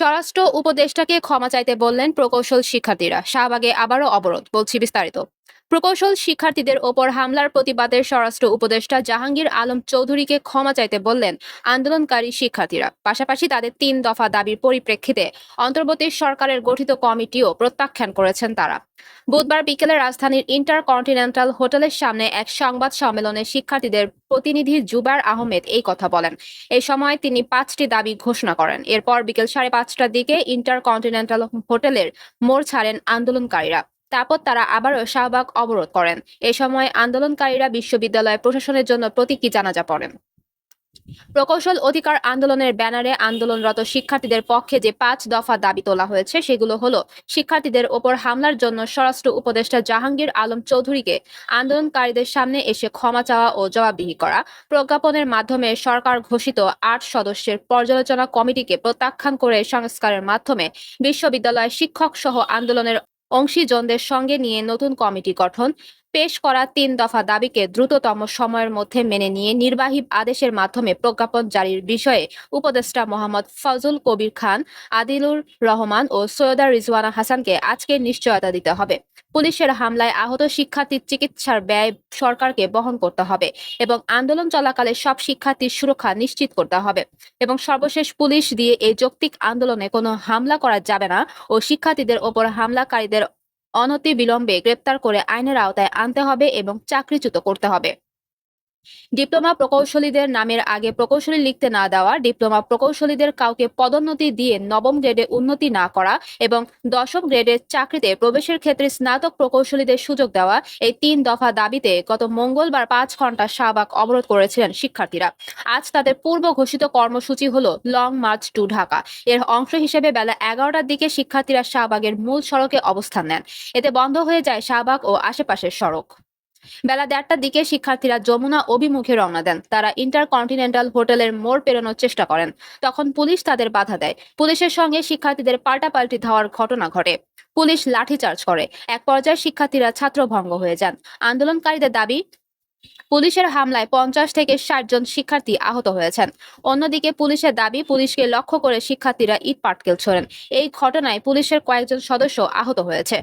স্বরাষ্ট্র উপদেষ্টাকে ক্ষমা চাইতে বললেন প্রকৌশল শিক্ষার্থীরা। শাহবাগে আবারও অবরোধ বলছি বিস্তারিত। প্রকৌশল শিক্ষার্থীদের ওপর হামলার প্রতিবাদে স্বরাষ্ট্র উপদেষ্টা জাহাঙ্গীর আলম চৌধুরীকে ক্ষমা চাইতে বললেন আন্দোলনকারী শিক্ষার্থীরা। পাশাপাশি তাদের তিন দফা দাবির পরিপ্রেক্ষিতে অন্তর্বর্তী সরকারের গঠিত কমিটিও প্রত্যাখ্যান করেছেন তারা। বুধবার বিকেলে রাজধানীর ইন্টার কন্টিনেন্টাল হোটেলের সামনে এক সংবাদ সম্মেলনে শিক্ষার্থীদের প্রতিনিধি জুবার আহমেদ এই কথা বলেন। এই সময় তিনি পাঁচটি দাবি ঘোষণা করেন। এরপর বিকেল সাড়ে পাঁচটার দিকে ইন্টার কন্টিনেন্টাল হোটেলের মোড় ছাড়েন আন্দোলনকারীরা। তারপর তারা আবারও শাহবাগ অবরোধ করেন। এ সময় আন্দোলনকারীরা বিশ্ববিদ্যালয় প্রশাসনের জন্য প্রতীকী জানাজা পড়েন। প্রকৌশল অধিকার আন্দোলনের ব্যানারে আন্দোলনরত শিক্ষার্থীদের পক্ষে যে পাঁচ দফা দাবি তোলা হয়েছে, সেগুলো হলো শিক্ষার্থীদের ওপর হামলার জন্য স্বরাষ্ট্র উপদেষ্টা জাহাঙ্গীর আলম চৌধুরীকে আন্দোলনকারীদের সামনে এসে ক্ষমা চাওয়া ও জবাবদিহি করা, প্রজ্ঞাপনের মাধ্যমে সরকার ঘোষিত আট সদস্যের পর্যালোচনা কমিটিকে প্রত্যাখ্যান করে সংস্কারের মাধ্যমে বিশ্ববিদ্যালয় শিক্ষক সহ আন্দোলনের অংশীজনদের সঙ্গে নিয়ে নতুন কমিটি গঠন। পেশ করা তিন দফা দাবিকে দ্রুততম সময়ের মধ্যে মেনে নিয়ে নির্বাহী আদেশের মাধ্যমে প্রজ্ঞাপন জারির বিষয়ে উপদেষ্টা মোহাম্মদ ফজল কবির খান, আদিলুর রহমান ও সৈয়দা রিজওয়ানা হাসানকে আজকে নিশ্চয়তা দিতে হবে। পুলিশের হামলায় আহত শিক্ষার্থীর চিকিৎসার ব্যয় সরকারকে বহন করতে হবে এবং আন্দোলন চলাকালে সব শিক্ষার্থীর সুরক্ষা নিশ্চিত করতে হবে এবং সর্বশেষ পুলিশ দিয়ে এই যৌক্তিক আন্দোলনে কোনো হামলা করা যাবে না ও শিক্ষার্থীদের ওপর হামলাকারীদের অনতি বিলম্বে গ্রেপ্তার করে আইনের আওতায় আনতে হবে এবং চাকরিচ্যুত করতে হবে। ডিপ্লোমা প্রকৌশলীদের নামের আগে প্রকৌশলী লিখতে না দেওয়া, ডিপ্লোমা প্রকৌশলীদের কাউকে পদোন্নতি দিয়ে নবম গ্রেডে উন্নতি না করা এবং দশম গ্রেডের চাকরিতে প্রবেশের ক্ষেত্রে স্নাতক প্রকৌশলীদের সুযোগ দেওয়া, এই তিন দফা দাবিতে গত মঙ্গলবার পাঁচ ঘণ্টা শাহবাগ অবরোধ করেছিলেন শিক্ষার্থীরা। আজ তাদের পূর্ব ঘোষিত কর্মসূচি হল লং মার্চ টু ঢাকা। এর অংশ হিসেবে বেলা এগারোটার দিকে শিক্ষার্থীরা শাহবাগের মূল সড়কে অবস্থান নেন। এতে বন্ধ হয়ে যায় শাহবাগ ও আশেপাশের সড়ক। বেলা দেড়টার দিকে শিক্ষার্থীরা যমুনা অভিমুখে রওনা দেন। তারা ইন্টারকন্টিনেন্টাল হোটেলের মোড় পেরোনোর চেষ্টা করেন। তখন পুলিশ তাদের বাধা দেয়। পুলিশের সঙ্গে শিক্ষার্থীদের পাল্টাপাল্টি ধাওয়ার ঘটনা ঘটে। পুলিশ লাঠিচার্জ করে। এক পর্যায়ে শিক্ষার্থীরা ছাত্রভঙ্গ হয়ে যান। আন্দোলনকারীদের দাবি, পুলিশের হামলায় পঞ্চাশ থেকে ষাট জন শিক্ষার্থী আহত হয়েছেন। অন্যদিকে পুলিশের দাবি, পুলিশকে লক্ষ্য করে শিক্ষার্থীরা ইট পাটকেল ছোড়েন। এই ঘটনায় পুলিশের কয়েকজন সদস্য আহত হয়েছে।